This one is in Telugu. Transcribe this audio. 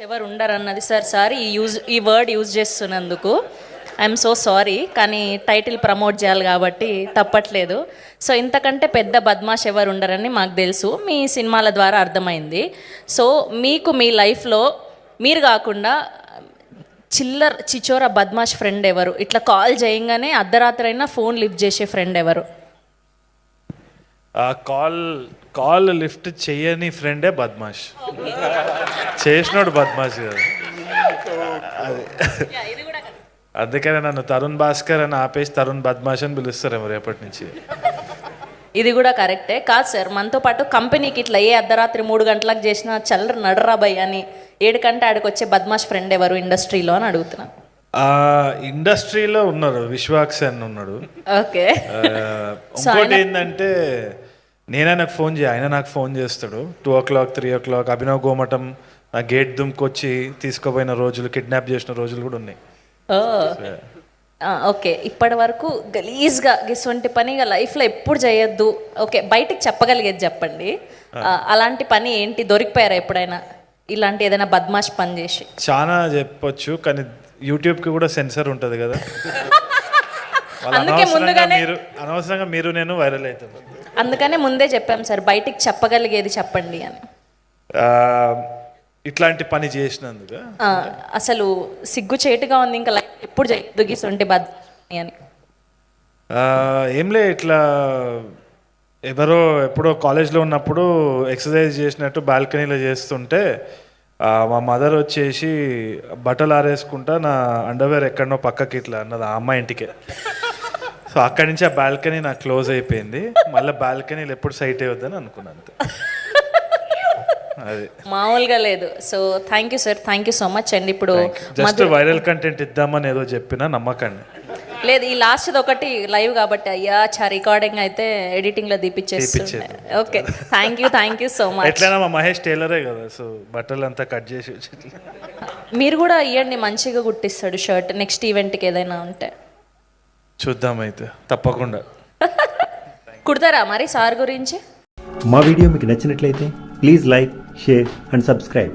ఎవరు ఉండరు అన్నది సార్ సార్ ఈ యూజ్ ఈ వర్డ్ యూజ్ చేస్తున్నందుకు. ఐఎమ్ సో సారీ కానీ టైటిల్ ప్రమోట్ చేయాలి కాబట్టి తప్పట్లేదు. సో ఇంతకంటే పెద్ద బద్మాష్ ఎవరు ఉండరని మాకు తెలుసు. మీ సినిమాల ద్వారా అర్థమైంది. సో మీకు మీ లైఫ్లో మీరు కాకుండా చిల్లర్ చిచోర బద్మాష్ ఫ్రెండ్ ఎవరు? ఇట్లా కాల్ చేయంగానే అర్ధరాత్రి అయినా ఫోన్ లిఫ్ట్ చేసే ఫ్రెండ్ ఎవరు? కాల్ కాల్ లిఫ్ట్ చెయ్యని ఫ్రెండే బద్మాష్. చేసినోడు బద్మాష్ కదా అందుకనే నన్ను తరుణ్ భాస్కర్ అని ఆపేసి తరుణ్ బద్మాష్ అని పిలుస్తారేమో రేపటి నుంచి. ఇది కూడా కరెక్టే. కాదు సార్ మనతో పాటు కంపెనీకి ఇట్లా ఏ అర్ధరాత్రి మూడు గంటలకు చేసినా చల్లర నడరా భయ్ అని ఏడు కంటే ఆడికి వచ్చే బద్మాష్ ఫ్రెండ్ ఎవరు ఇండస్ట్రీలో అని అడుగుతున్నా. ఇండస్ట్రీలో ఉన్నారు విశ్వాక్స్ అని ఉన్నాడు. ఓకే. ఇంకోటి ఏంటంటే నేనే నాకు ఫోన్ చేయ ఆయన నాకు ఫోన్ చేస్తాడు. Two o'clock three o'clock Abhinav Gomatam నా గేట్ దుమ్కొచ్చి తీసుకుపోయిన రోజులు కిడ్నాప్ చేసిన రోజులు కూడా ఉన్నాయి. ఓకే. ఇప్పటి వరకు గలీజ్గా ఇటువంటి పని లైఫ్లో ఎప్పుడు చేయొద్దు. ఓకే బయటికి చెప్పగలిగేది చెప్పండి. అలాంటి పని ఏంటి? దొరికిపోయారా ఎప్పుడైనా? ఇలాంటి ఏదైనా బద్మాష్ పని చేసి. చాలా చెప్పొచ్చు కానీ యూట్యూబ్కి కూడా సెన్సర్ ఉంటుంది కదా. అందుకే ముందుగానే- మీరు అనవసరంగా మీరు నేను వైరల్ అవుతాను. అందుకనే ముందే చెప్పాం సార్ బయటికి చెప్పగలిగేది చెప్పండి అని. ఇట్లాంటి పని చేసినందుకు? అసలు సిగ్గు చేటుగా ఉంది ఇంకా లైఫ్ ఎప్పుడు గిసుంటి బద్మాష్ అని. ఏంలే ఇట్లా ఎవరో ఎప్పుడో కాలేజ్లో ఉన్నప్పుడు ఎక్సర్సైజ్ చేసినట్టు బాల్కనీలో చేస్తుంటే మా మదర్ వచ్చేసి బట్టలు ఆరేసుకుంటా నా అండర్వేర్ ఎక్కడనో పక్కకి ఇట్లా అన్నది ఆ అమ్మాయి ఇంటికే. సో అక్కడి నుంచి ఆ బాల్కనీ నాకు క్లోజ్ అయిపోయింది. మళ్ళీ బాల్కనీలు ఎప్పుడు సైట్ అయ్యొద్దని అనుకున్నాను అది. మామూలుగా లేదు. So thank you sir thank you so much అండి ఇప్పుడు జస్ట్ వైరల్ కంటెంట్ ఇద్దామని ఏదో చెప్పినా నమ్మకండి. లేదు ఈ లాస్ట్ ఒకటి లైవ్ కాబట్టి అయ్యా చా రికార్డింగ్ అయితే ఎడిటింగ్లో తీపిచ్చేద్దాం. Okay thank you thank you so much ఎట్లయినా మా మహేష్ టైలరే కదా సో బట్టలు అంతా కట్ చేసి మీరు కూడా ఇవ్వండి మంచిగా కుట్టిస్తాడు షర్ట్ నెక్స్ట్ ఈవెంట్కి ఏదైనా ఉంటే. చూద్దాం అయితే తప్పకుండా. కుడతారా మరి సార్ గురించి? మా వీడియో మీకు నచ్చినట్లయితే please like share and subscribe.